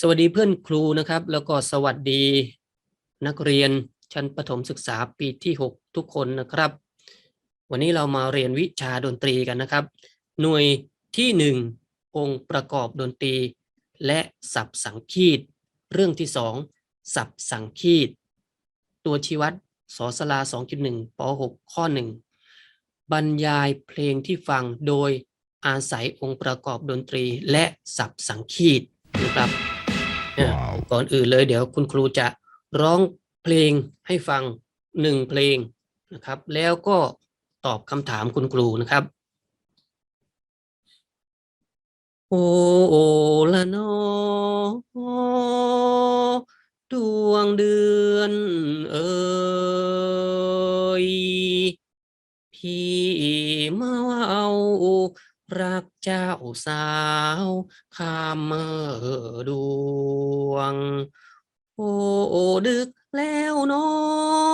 สวัสดีเพื่อนครูนะครับ แล้วก็สวัสดีนักเรียนชั้นประถมศึกษาปีที่ 6 ทุกคนนะครับ วันนี้เรามาเรียนวิชาดนตรีกันนะครับ หน่วยที่ 1 องค์ประกอบดนตรี และสับสังคีต เรื่องที่ 2 สับสังคีต ตัวชี้วัดสสลา 2.1ป .6 ข้อ 1 บรรยายเพลงที่ฟังโดยอาศัยองค์ประกอบดนตรีและสับสังคีตนะครับ ก่อนอื่นเลยเดี๋ยวคุณครูจะร้องเพลงให้ฟังหนึ่งเพลงนะครับ แล้วก็ตอบคำถามคุณครูนะครับ โอโอละนอดวงเดือนเอ่ยพี่มาเอารัก เจ้าสาวข้ามเมื่อดวง โอ้ดึกแล้วเนา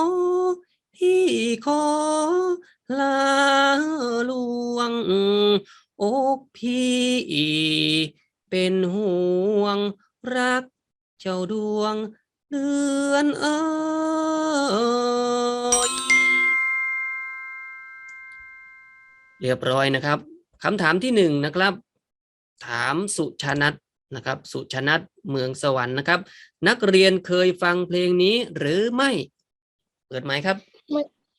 ะพี่ขอลาลวงอกพี่เป็นห่วงรักเจ้าดวงเดือนเอ้ยเรียบร้อยนะครับ คำถามที่หนึ่งนะครับ ถามสุชนัทนะครับ สุชนัทเมืองสวรรค์นะครับ นักเรียนเคยฟังเพลงนี้หรือไม่ เปิดไหมค์ครับ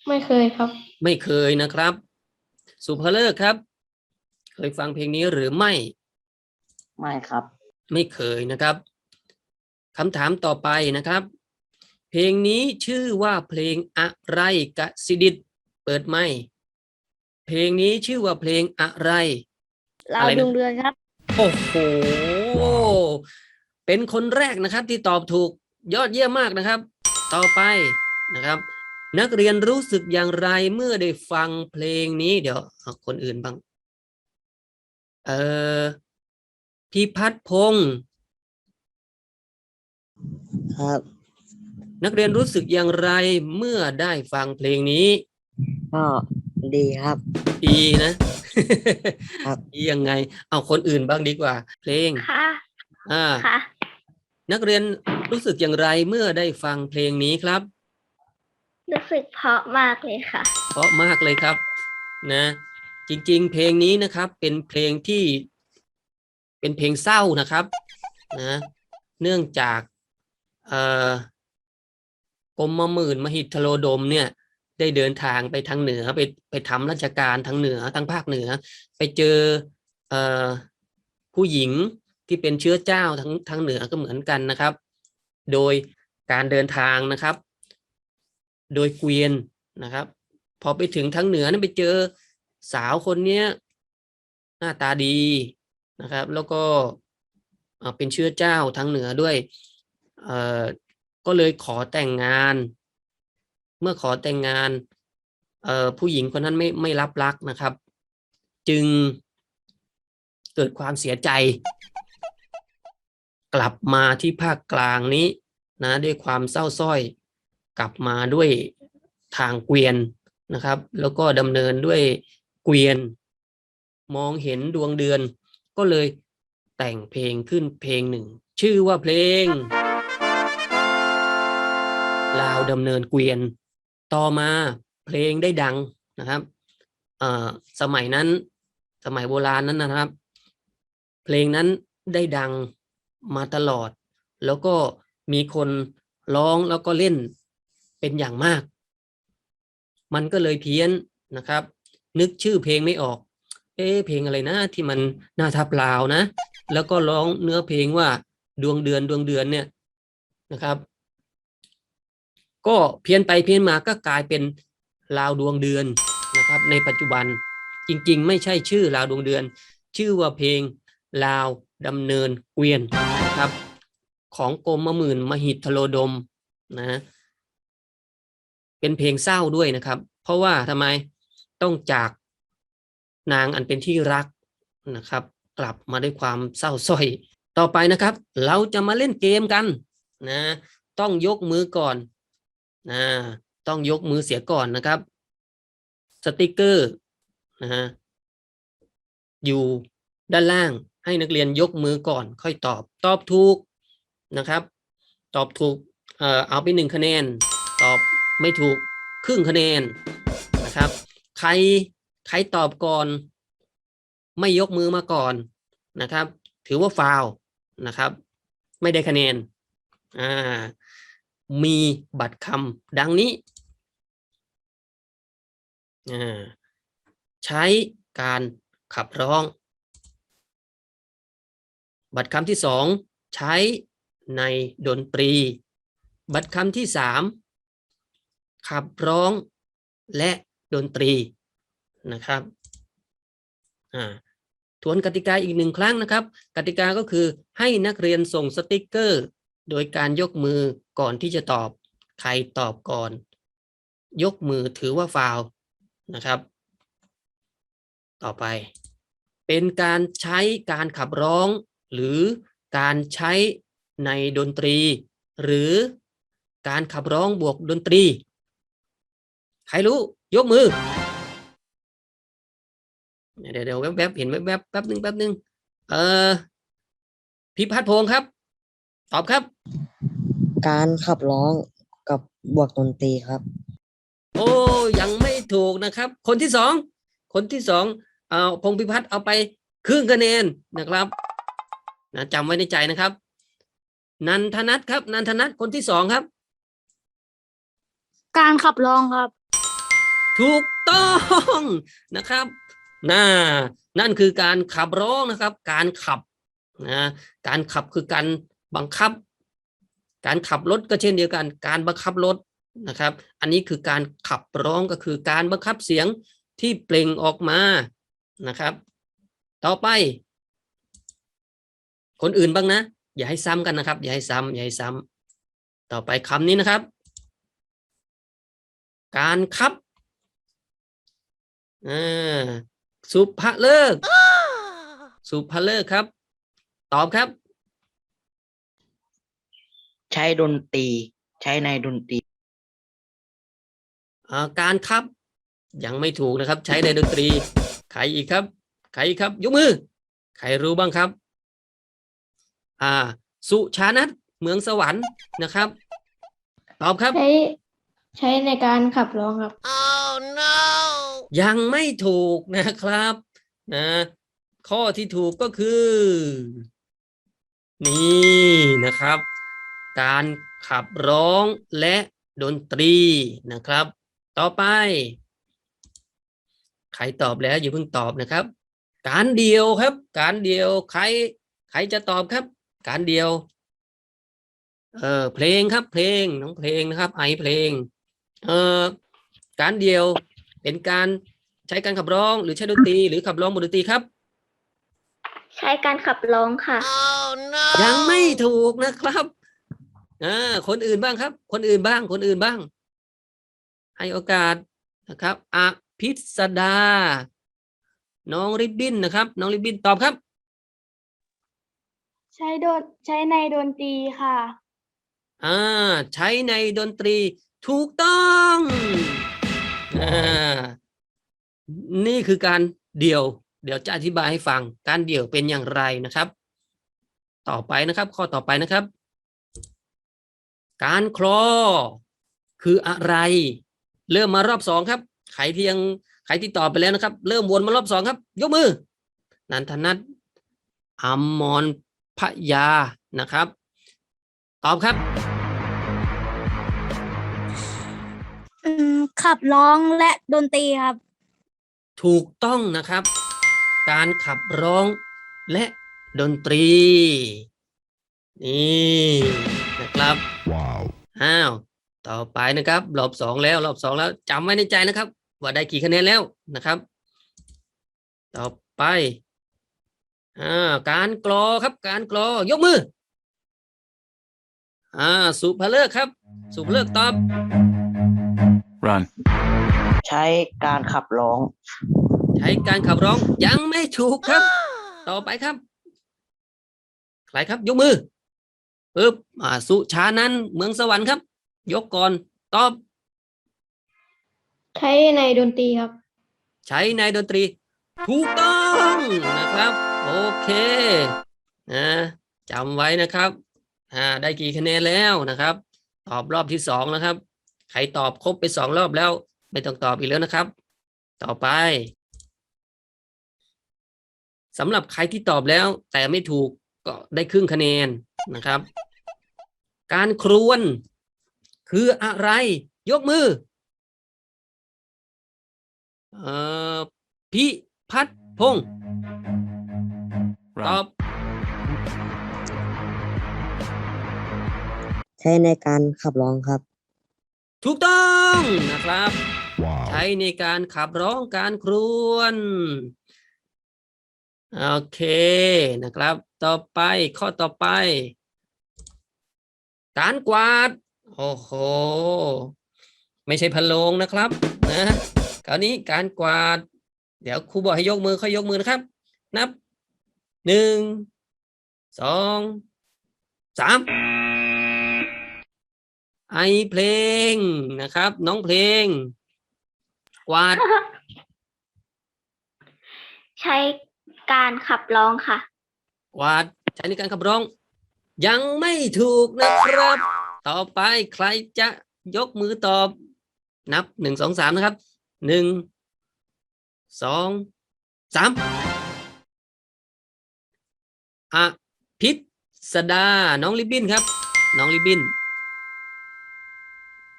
ไม่เคยครับ ไม่เคยนะครับ สุภเลิกครับ เคยฟังเพลงนี้หรือไม่ ไม่ครับ ไม่เคยนะครับคำถามต่อไปนะครับ เพลงนี้ชื่อว่าเพลงอะไรกะสิดิตเปิดไหมค์ เพลงนี้ชื่อว่าเพลงอะไร เราอะไรนะ ดวงเดือนครับ โอ้โห เป็นคนแรกนะครับที่ตอบถูกยอดเยี่ยมมากนะครับ ต่อไปนะครับ นักเรียนรู้สึกอย่างไรเมื่อได้ฟังเพลงนี้ เดี๋ยวเอาคนอื่นบ้าง เออพิพัฒน์พงศ์ครับนักเรียนรู้สึกอย่างไรเมื่อได้ฟังเพลงนี้ ก็ ดีครับ ดีนะ ครับ ดียังไง เอาคนอื่นบ้างดีกว่า เพลง ค่ะ อ่า ค่ะ นักเรียนรู้สึกอย่างไรเมื่อได้ฟังเพลงนี้ครับ รู้สึกเพราะมากเลยค่ะ เพราะมากเลยครับ นะ จริง ๆ เพลงนี้นะครับ เป็นเพลงที่ เป็นเพลงเศร้านะครับนะเนื่องจากเอ่อกรมหมื่นมหิทโลดมเนี่ย ได้เดินทางไปทางเหนือไปไปทำราชการทางเหนือทางภาคเหนือ ไปเจอเอ่อผู้หญิงที่เป็นเชื้อเจ้าทั้งทางเหนือก็เหมือนกันนะครับ โดยการเดินทางนะครับ โดยเกวียนนะครับ พอไปถึงทางเหนือนั้นไปเจอสาวคนเนี้ยหน้าตาดีนะครับ แล้วก็เป็นเชื้อเจ้าทางเหนือด้วยเอ่อก็เลยขอแต่งงาน เมื่อขอแต่งงานผู้หญิงคนนั้นไม่ไม่รับรักนะครับ จึงเกิดความเสียใจ กลับมาที่ภาคกลางนี้นะด้วยความเศร้าส้อย กลับมาด้วยทางเกวียนนะครับ แล้วก็ดำเนินด้วยเกวียน มองเห็นดวงเดือน ก็เลยแต่งเพลงขึ้นเพลงหนึ่ง ชื่อว่าเพลงลาวดำเนินเกวียน ต่อมาเพลงได้ดังนะครับเอ่อสมัยนั้นสมัยโบราณนั้นนะครับ เพลงนั้นได้ดังมาตลอด แล้วก็มีคนร้องแล้วก็เล่นเป็นอย่างมาก มันก็เลยเพี้ยนนะครับ นึกชื่อเพลงไม่ออก เอ๊ะเพลงอะไรนะที่มันน่าทับลาวนะ แล้วก็ร้องเนื้อเพลงว่าดวงเดือนดวงเดือนเนี่ยนะครับ ก็เพี้ยนไปเพี้ยนมาก็กลายเป็นลาวดวงเดือนนะครับ ในปัจจุบันจริงๆ ไม่ใช่ชื่อลาวดวงเดือน ชื่อว่าเพลงลาวดำเนินเกวียนนะครับ ของกรมหมื่นมหิทโลดมนะเป็นเพลงเศร้าด้วยนะครับ เพราะว่าทำไมต้องจากนางอันเป็นที่รักนะครับ กลับมาด้วยความเศร้าส้อย ต่อไปนะครับ เราจะมาเล่นเกมกันนะ ต้องยกมือก่อน นะต้องยกมือเสียก่อนนะครับ สติกเกอร์นะฮะอยู่ด้านล่างให้นักเรียนยกมือก่อน ค่อยตอบตอบถูกนะครับ ตอบถูกเอ่อเอาไปหนึ่งคะแนน ตอบไม่ถูกครึ่งคะแนนนะครับ ใครใครตอบก่อน ไม่ยกมือมาก่อนนะครับ ถือว่าฟาวนะครับ ไม่ได้คะแนนอ่า มีบัตรคำดังนี้ ใช้การขับร้อง บัตรคำที่สองใช้ในดนตรี บัตรคำที่สามขับร้องและดนตรีนะครับทวนกติกาอีกหนึ่งครั้งนะครับ กติกาก็คือให้นักเรียนส่งสติกเกอร์ โดยการยกมือก่อนที่จะตอบ ใครตอบก่อน ยกมือถือว่าฟาวนะครับ ต่อไป เป็นการใช้การขับร้อง หรือการใช้ในดนตรี หรือการขับร้องบวกดนตรี ใครรู้ยกมือ เดี๋ยวเดี๋ยวแวบๆเห็นแวบๆแป๊บหนึ่งแป๊บหนึ่งเออพิพัฒน์พงศ์ครับ ตอบครับ การขับร้องกับบวกดนตรีครับ โอ้ยังไม่ถูกนะครับ คนที่สองคนที่สองเอาพงษ์พิพัฒน์เอาไปครึ่งคะแนนนะครับนะจำไว้ในใจนะครับ นันทนัทครับ นันทนัทคนที่สองครับ การขับร้องครับ ถูกต้องนะครับน่านั่นคือการขับร้องนะครับ การขับนะการขับคือการ บังคับ การขับรถก็เช่นเดียวกัน การบังคับรถนะครับ อันนี้คือการขับร้องก็คือการบังคับเสียงที่เปล่งออกมานะครับ ต่อไป คนอื่นบ้างนะ อย่าให้ซ้ำกันนะครับ อย่าให้ซ้ำอย่าให้ซ้ำต่อไปคำนี้นะครับ การขับอ่าสุภเลิกษ์สุภเลิกษ์ครับ ตอบครับ ใช้ดนตรี ใช้ในดนตรีอ่าการครับยังไม่ถูกนะครับ ใช้ในดนตรีใครอีกครับ ใครอีกครับ ยกมือ ใครรู้บ้างครับ อ่า สุชานัทเมืองสวรรค์นะครับ ตอบครับ ใช้ใช้ในการขับร้องครับยังไม่ถูกนะครับนะข้อที่ถูกก็คือ นี่นะครับ การขับร้องและดนตรีนะครับ ต่อไป ใครตอบแล้วอย่าเพิ่งตอบนะครับ การเดียวครับ การเดียวใครใครจะตอบครับ การเดียวเออเพลงครับเพลงน้องเพลงนะครับ ไอเพลงเออการเดียวเป็นการใช้การขับร้องหรือใช้ดนตรี หรือขับร้องบนดนตรีครับ ใช้การขับร้องค่ะยังไม่ถูกนะครับ อ่าคนอื่นบ้างครับ คนอื่นบ้าง คนอื่นบ้าง ให้โอกาสนะครับอภิสดา น้องริบบิ้นนะครับ น้องริบบิ้นตอบครับใช้โดนใช้ในดนตรีค่ะ อ่าใช้ในดนตรีถูกต้องอ่านี่คือการเดี่ยว เดี๋ยวจะอธิบายให้ฟัง การเดี่ยวเป็นอย่างไรนะครับ ต่อไปนะครับ ข้อต่อไปนะครับ การคลอคืออะไร เริ่มมารอบสองครับใครที่ยังใครที่ตอบไปแล้วนะครับ เริ่มวนมารอบสองครับ ยกมือ นันทนัทอมมรพยานะครับ ตอบครับอืมขับร้องและดนตรีครับ ถูกต้องนะครับ การขับร้องและดนตรี นี่ นะครับ Wow. อ้าวต่อไปนะครับ รอบสองแล้ว รอบสองแล้วจำไว้ในใจนะครับ ว่าได้กี่คะแนนแล้วนะครับ ต่อไปอ่าการกรอครับการกรอยกมืออ่าสุภเลิกครับ สุภเลิกตอบ Run. ใช้การขับร้อง ใช้การขับร้องยังไม่ถูกครับ ต่อไปครับ ใครครับยกมือ ปึ๊บอ่าสุชานันท์เมืองสวรรค์ครับ ยกก่อนตอบ ใช้ในดนตรีครับ ใช้ในดนตรี ถูกต้องนะครับ โอเคนะจำไว้นะครับอ่าได้กี่คะแนนแล้วนะครับ ตอบรอบที่สองนะครับ ใครตอบครบไปสองรอบแล้ว ไม่ต้องตอบอีกแล้วนะครับ ต่อไปสำหรับใครที่ตอบแล้วแต่ไม่ถูกก็ได้ครึ่งคะแนน นะครับ การครวน คืออะไร ยกมือเอ่อพิพัฒน์พงศ์ตอบ Run. ใช้ในการขับร้องครับ ถูกต้องนะครับ ใช้ในการขับร้องการครวน โอเคนะครับ ต่อไปข้อต่อไป การกวาด โอ้โห ไม่ใช่พันโลงนะครับนะคราวนี้การกวาด เดี๋ยวครูบอกให้ยกมือค่อยยกมือนะครับ นับหนึ่งสองสามไอเพลงนะครับ น้องเพลง กวาด ใช้การขับร้องค่ะ กวาดใช้ในการขับร้อง ยังไม่ถูกนะครับ ต่อไปใครจะยกมือตอบ นับหนึ่งสองสามนะครับหนึ่งสองสามอภิสดา น้องลิบบินครับ น้องลิบบิน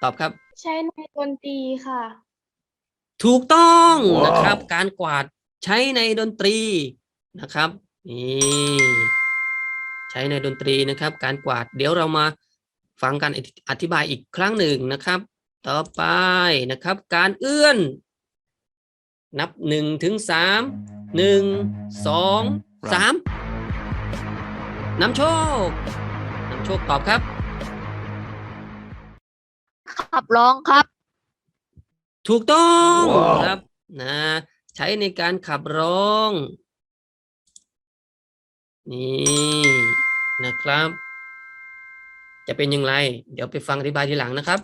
ตอบครับ ใช้ในดนตรีค่ะ ถูกต้องว้าวนะครับ การกวาดใช้ในดนตรีนะครับ นี่ใช้ในดนตรีนะครับ การกวาดเดี๋ยวเรามาฟังการอธิอธิบายอีกครั้งหนึ่งนะครับ ต่อไปนะครับ การเอื้อน นับหนึ่งถึงสามหนึ่งสองสามน้ำโชคน้ำโชคตอบครับ ขับร้องครับ ถูกต้องว้าวครับนะใช้ในการขับร้อง นี่นะครับ จะเป็นอย่างไร เดี๋ยวไปฟังอธิบายทีหลังนะครับ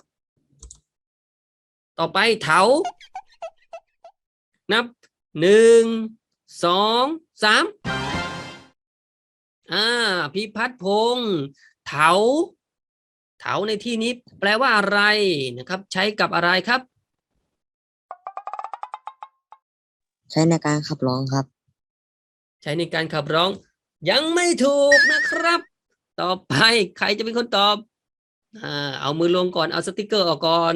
ต่อไปเถา นับหนึ่งสองสามอ่าพิพัฒน์พงศ์เถา เถาในที่นี้แปลว่าอะไรนะครับ ใช้กับอะไรครับ ใช้ในการขับร้องครับ ใช้ในการขับร้อง ยังไม่ถูกนะครับ ต่อไปใครจะเป็นคนตอบอ่าเอามือลงก่อนเอาสติกเกอร์ออกก่อน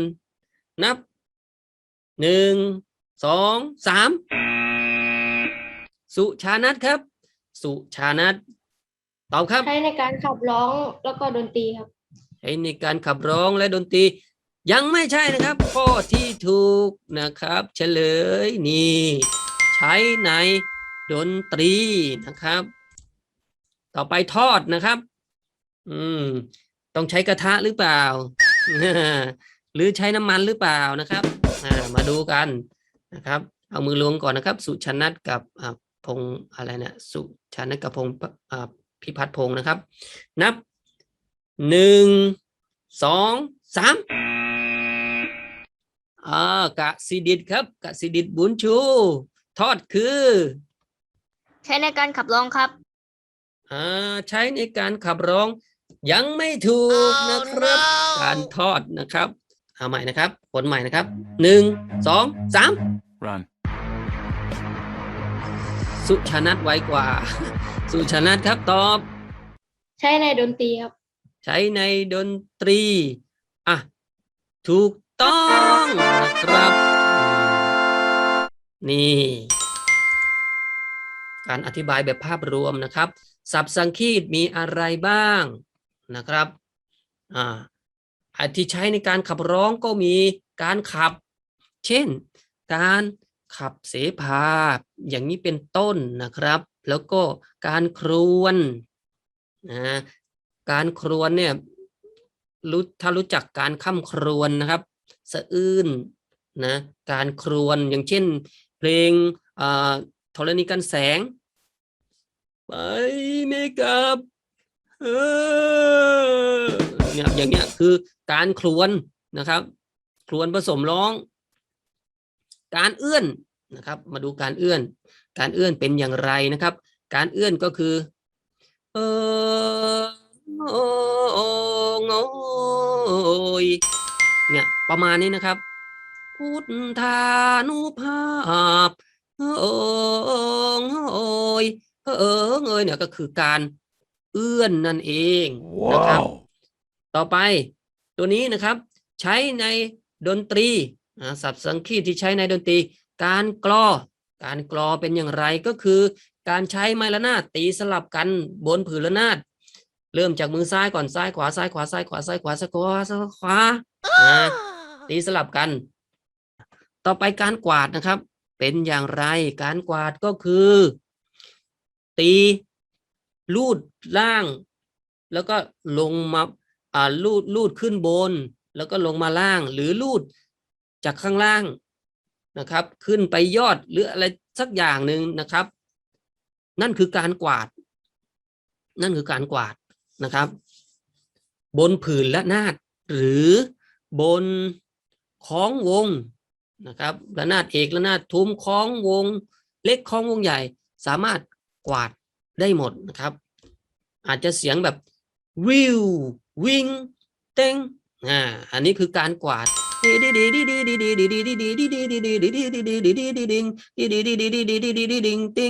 นับหนึ่งสองสามสุชานัทครับ สุชานัทตอบครับใช้ในการขับร้องแล้วก็ดนตรีครับใช้ในการขับร้องและดนตรี ยังไม่ใช่นะครับข้อที่ถูกนะครับ เฉลยนี่ ใช้ในดนตรีนะครับ ต่อไปทอดนะครับ อืม ต้องใช้กระทะหรือเปล่า หรือใช้น้ำมันหรือเปล่านะครับ อ่า มาดูกันนะครับ เอามือลวงก่อนนะครับ สุชนัทกับอ่าพงษ์อะไรเนี่ยสุชนัทกับพงษ์อ่าพิพัฒน์พงษ์นะครับ นับหนึ่งสองสามอ่ากะสิดิตครับกะสิดิตบุญชู ทอดคือ ใช้ในการขับร้องครับ ใช้ในการขับร้องยังไม่ถูกนะครับ การทอดนะครับเอาใหม่นะครับ ผลใหม่นะครับหนึ่งสองสาม Run. สุชานัทไวกว่า สุชานัทครับตอบ ใช้ในดนตรีครับ ใช้ในดนตรี อะ ถูกต้องนะครับอืมนี่ การอธิบายแบบภาพรวมนะครับ ศัพท์สังคีตมีอะไรบ้างนะครับอ่าอันที่ใช้ในการขับร้องก็มีการขับ เช่น การขับเสพาอย่างนี้เป็นต้นนะครับ แล้วก็การครวนนะการครวนเนี่ยรู้ถ้ารู้จักการข้ามครวนนะครับ สะอื้นนะการครวนอย่างเช่น เพลงอ่าธรณีกันแสง ไปไม่กลับเนี่ยอย่างเนี้ยคือการครวนนะครับ ครวนผสมร้อง การเอื้อนนะครับ มาดูการเอื้อน การเอื้อนเป็นอย่างไรนะครับ การเอื้อนก็คือเออโองอยเนี่ยประมาณนี้นะครับ พุทธานุภาพโองอย เออเอยเนี่ยก็คือการเอื้อนนั่นเองนะครับ Wow. ต่อไปตัวนี้นะครับใช้ในดนตรีอ่าศัพท์สังคีตที่ใช้ในดนตรี การกลอ การกลอเป็นอย่างไรก็คือ การใช้ไม้ระนาดตีสลับกันบนผืนระนาดเริ่มจากมือซ้ายก่อนซ้ายขวาซ้ายขวาซ้ายขวาซ้ายขวาซ้ายขวาซ้ายขวาอ่าตีสลับกัน ต่อไปการกวาดนะครับ เป็นอย่างไรการกวาดก็คือ ตีลูดล่าง แล้วก็ลงมาอ่าลูดลูดขึ้นบน แล้วก็ลงมาล่าง หรือลูดจากข้างล่างนะครับ ขึ้นไปยอดหรืออะไรสักอย่างหนึ่งนะครับ นั่นคือการกวาด นั่นคือการกวาดนะครับ บนผืนละนาดหรือบนของวงนะครับระนาดเอกระนาดทุ้มของวง เล็กของวงใหญ่สามารถ กวาดได้หมดนะครับ อาจจะเสียงแบบวิววิงเต้งอ่าอันนี้คือการกวาดติ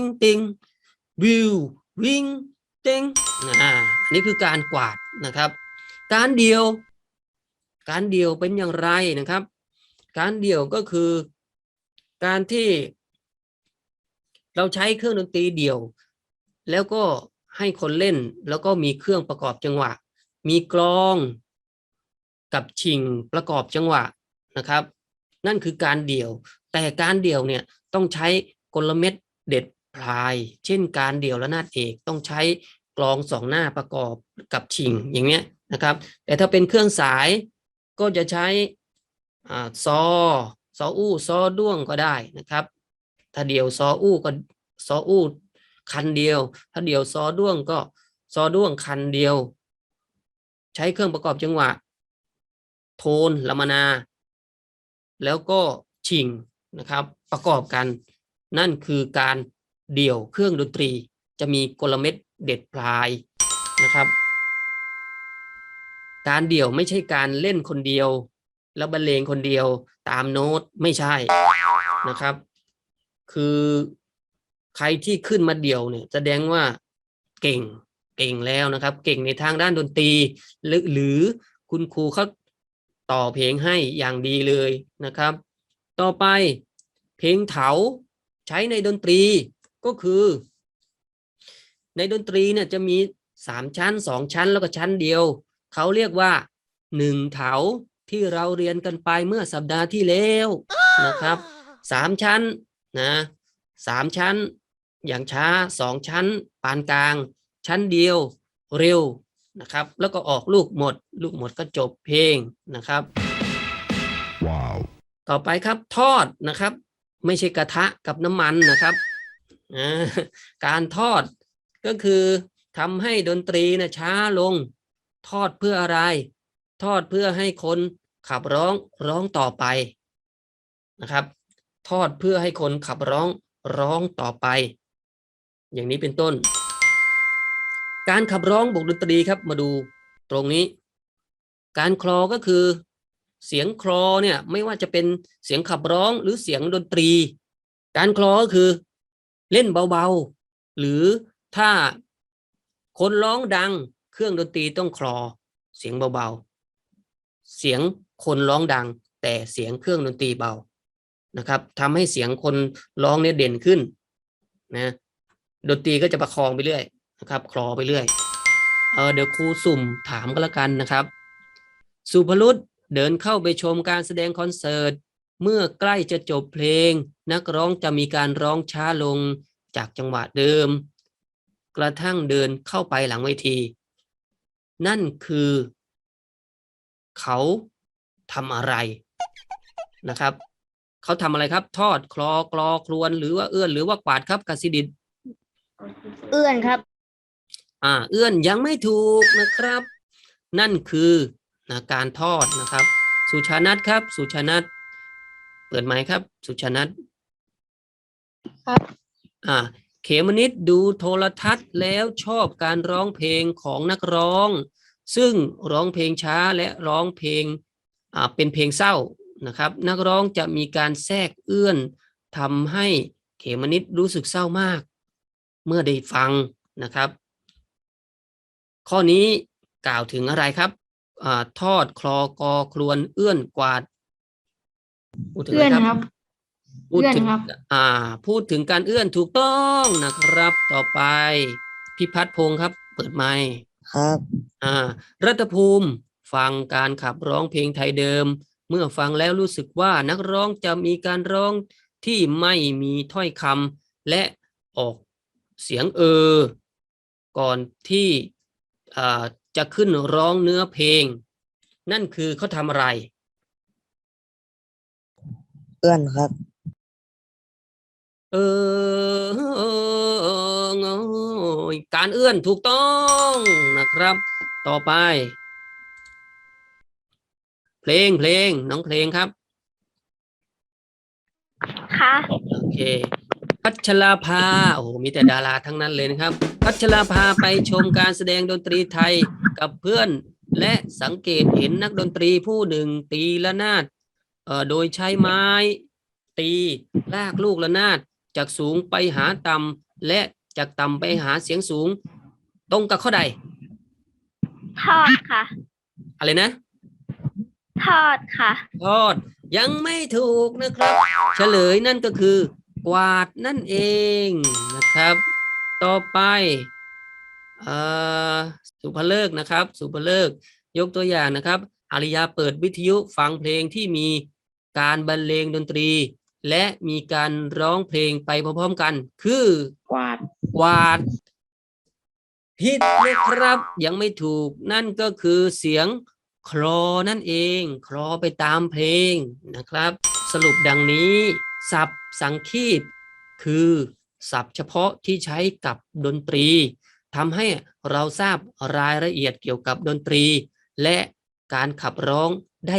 งติงวิววิงเต้งอ่าอันนี้คือการกวาดนะครับ การเดียว การเดียวเป็นอย่างไรนะครับ การเดียวก็คือ การที่ เราใช้เครื่องดนตรีเดี่ยว แล้วก็ให้คนเล่นแล้วก็มีเครื่องประกอบจังหวะ มีกลองกับชิงประกอบจังหวะนะครับ นั่นคือการเดี่ยว แต่การเดี่ยวเนี่ยต้องใช้กลเม็ดเด็ดพลาย เช่นการเดี่ยวและนาดเอกต้องใช้กลองสองหน้าประกอบกับชิงอย่างเนี้ยนะครับ แต่ถ้าเป็นเครื่องสายก็จะใช้อซอซออู้ซอด้วงก็ได้นะครับ ถ้าเดี่ยวซออู้ก็ซออู้คันเดียว ถ้าเดี่ยวซอด้วงก็ซอด้วงคันเดียว ใช้เครื่องประกอบจังหวะ โทนละมานา แล้วก็ชิงนะครับ ประกอบกัน นั่นคือการเดี่ยวเครื่องดนตรี จะมีกลเม็ดเด็ดพลายนะครับ การเดี่ยวไม่ใช่การเล่นคนเดียว แล้วบรรเลงคนเดียวตามโน้ตไม่ใช่นะครับ คือใครที่ขึ้นมาเดี่ยวเนี่ยแสดงว่าเก่งเก่งแล้วนะครับ เก่งในทางด้านดนตรี หรือหรือคุณครูเขาต่อเพลงให้อย่างดีเลยนะครับ ต่อไปเพลงเถาใช้ในดนตรีก็คือ ในดนตรีเนี่ยจะมีสามชั้นสองชั้นแล้วก็ชั้นเดียว เขาเรียกว่าหนึ่งเถาที่เราเรียนกันไปเมื่อสัปดาห์ที่แล้วนะครับสามชั้น นะสามชั้น อย่างช้าสองชั้น ปานกลาง ชั้นเดียวเร็วนะครับ แล้วก็ออกลูกหมด ลูกหมดก็จบเพลงนะครับ Wow. ต่อไปครับทอดนะครับ ไม่ใช่กระทะกับน้ำมันนะครับอ่าการทอดก็คือทำให้ดนตรีนะช้าลง ทอดเพื่ออะไร ทอดเพื่อให้คนขับร้องร้องต่อไปนะครับ ทอดเพื่อให้คนขับร้องร้องต่อไป อย่างนี้เป็นต้น การขับร้องบวกดนตรีครับมาดูตรงนี้ การคลอก็คือ เสียงคลอเนี่ยไม่ว่าจะเป็นเสียงขับร้องหรือเสียงดนตรี การคลอก็คือเล่นเบาๆ หรือถ้าคนร้องดังเครื่องดนตรีต้องคลอ เสียงเบาๆ เสียงคนร้องดัง แต่เสียงเครื่องดนตรีเบา นะครับทำให้เสียงคนร้องเนี่ยเด่นขึ้นนะดนตรีก็จะประคองไปเรื่อยนะครับคลอไปเรื่อยเออเดี๋ยวครูสุ่มถามก็แล้วกันนะครับ สุภรุษเดินเข้าไปชมการแสดงคอนเสิร์ต เมื่อใกล้จะจบเพลง นักร้องจะมีการร้องช้าลงจากจังหวะเดิม กระทั่งเดินเข้าไปหลังเวที นั่นคือ เขาทำอะไรนะครับ เขาทำอะไรครับ ทอดคลอกลอครวนหรือว่าเอื้อนหรือว่ากวาดครับกสิดิตเอื้อนครับ อ่า เอื้อนยังไม่ถูกนะครับ นั่นคือนะการทอดนะครับ สุชานัทครับ สุชานัทเปิดไมค์ครับ สุชานัทครับ อ่า เขมนิดดูโทรทัศน์แล้วชอบการร้องเพลงของนักร้อง ซึ่งร้องเพลงช้าและร้องเพลงอ่าเป็นเพลงเศร้า นะครับ นักร้องจะมีการแทรกเอื้อนทำให้เขมนิดรู้สึกเศร้ามาก เมื่อได้ฟังนะครับ ข้อนี้กล่าวถึงอะไรครับอาทอดคลอกอครวนเอื้อนกวาดพูดถึงเอื้อะอนไรครับพูดถึงเอื้อนครับอ่า พูดถึงการเอื้อนถูกต้องนะครับ ต่อไปพิพัฒน์พงศ์ครับ เปิดไมค์ครับ อ่า รัตภูมิฟังการขับร้องเพลงไทยเดิม เมื่อฟังแล้วรู้สึกว่านักร้องจะมีการร้องที่ไม่มีถ้อยคำและออกเสียงเออ ก่อนที่จะขึ้นร้องเนื้อเพลง นั่นคือเขาทำอะไร เอื้อนครับ เออการเอื้อนถูกต้องนะครับ ต่อไป เพลงเพลงน้องเพลงครับ ค่ะ โอเค พัชราภาโอ้โหมีแต่ดาราทั้งนั้นเลยนะครับ พัชราภาไปชมการแสดงดนตรีไทยกับเพื่อน และสังเกตเห็นนักดนตรีผู้หนึ่งตีละนาดเอ่อโดยใช้ไม้ ตีลากลูกละนาดจากสูงไปหาต่ำและจากต่ำไปหาเสียงสูง ตรงกับข้อใดทอดค่ะ อะไรนะ ทอดค่ะ ทอดยังไม่ถูกนะครับ เฉลยนั่นก็คือ กวาดนั่นเองนะครับ ต่อไปเอ่อสุภเลิกษ์นะครับ สุภเลิกษ์ยกตัวอย่างนะครับ อาริยาเปิดวิทยุฟังเพลงที่มีการบรรเลงดนตรี และมีการร้องเพลงไปพร้อมๆกัน คือกวาดกวาดผิดนะครับยังไม่ถูกนั่นก็คือเสียง คลอนั่นเอง คลอไปตามเพลงนะครับ สรุปดังนี้ ศัพท์สังคีต คือศัพท์เฉพาะที่ใช้กับดนตรีทำให้เราทราบรายละเอียดเกี่ยวกับดนตรี และการขับร้องได้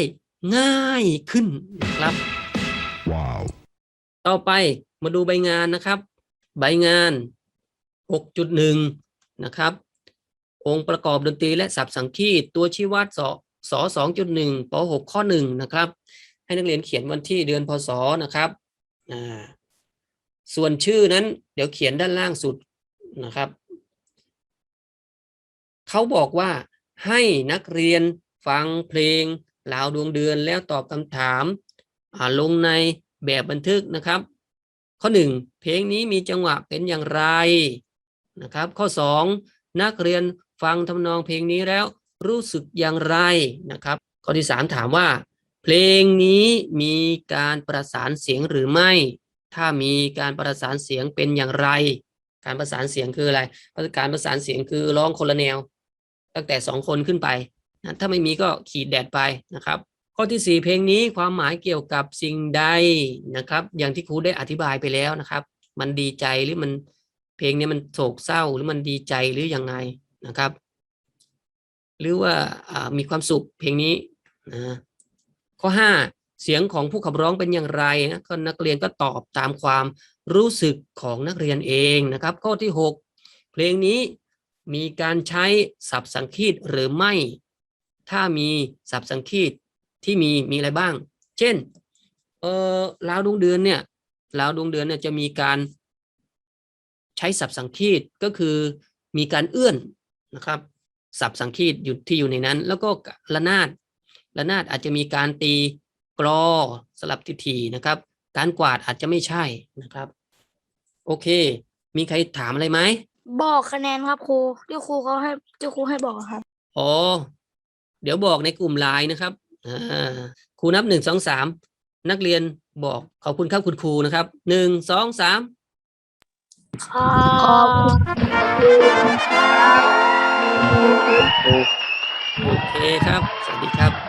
ง่ายขึ้นนะครับ Wow. ต่อไปมาดูใบงานนะครับ ใบงาน 6.1 นะครับ องค์ประกอบดนตรีและศัพท์สังคีตตัวชี้วัด สส2.1ป6ข้อ1นะครับ ให้นักเรียนเขียนวันที่เดือนพศนะครับส่วนชื่อนั้นเดี๋ยวเขียนด้านล่างสุดนะครับ เขาบอกว่าให้นักเรียนฟังเพลงลาวดวงเดือนแล้วตอบคำถามาลงในแบบบันทึกนะครับ ข้อหนึ่งเพลงนี้มีจังหวะเป็นอย่างไรนะครับ ข้อสองนักเรียนฟังทำนองเพลงนี้แล้ว รู้สึกอย่างไรนะครับข้อที่สามถามว่า เพลงนี้มีการประสานเสียงหรือไม่ ถ้ามีการประสานเสียงเป็นอย่างไร การประสานเสียงคืออะไร การประสานเสียงคือร้องคนละแนว ตั้งแต่สองคนขึ้นไปนะถ้าไม่มีก็ขีดแดดไปนะครับ ข้อที่สี่เพลงนี้ความหมายเกี่ยวกับสิ่งใดนะครับ อย่างที่ครูได้อธิบายไปแล้วนะครับ มันดีใจหรือมันเพลงนี้มันโศกเศร้าหรือมันดีใจหรือยังไงนะครับ หรือว่ามีความสุขเพลงนี้นะข้อห้าเสียงของผู้ขับร้องเป็นอย่างไรนะก็นักเรียนก็ตอบตามความรู้สึกของนักเรียนเองนะครับ ข้อที่หกเพลงนี้มีการใช้ศัพท์สังคีตหรือไม่ ถ้ามีศัพท์สังคีตที่มีมีอะไรบ้าง เช่นเออลาวดวงเดือนเนี่ยลาวดวงเดือนเนี่ยจะมีการใช้ศัพท์สังคีตก็คือมีการเอื้อนนะครับ ศัพท์สังคีตอยู่ที่อยู่ในนั้น แล้วก็ระนาดระนาดอาจจะมีการตีกรอสลับทิทีนะครับ การกวาดอาจจะไม่ใช่นะครับ โอเค มีใครถามอะไรไหมบอกคะแนนครับครูที่ครูเขาให้ที่ครูให้บอกครับอ๋อเดี๋ยวบอกในกลุ่มไลน์นะครับอ่าครูนับหนึ่งสองสามนักเรียนบอกขอบคุณครับคุณครูนะครับหนึ่งสองสามขอบคุณ โอเคครับ สวัสดีครับ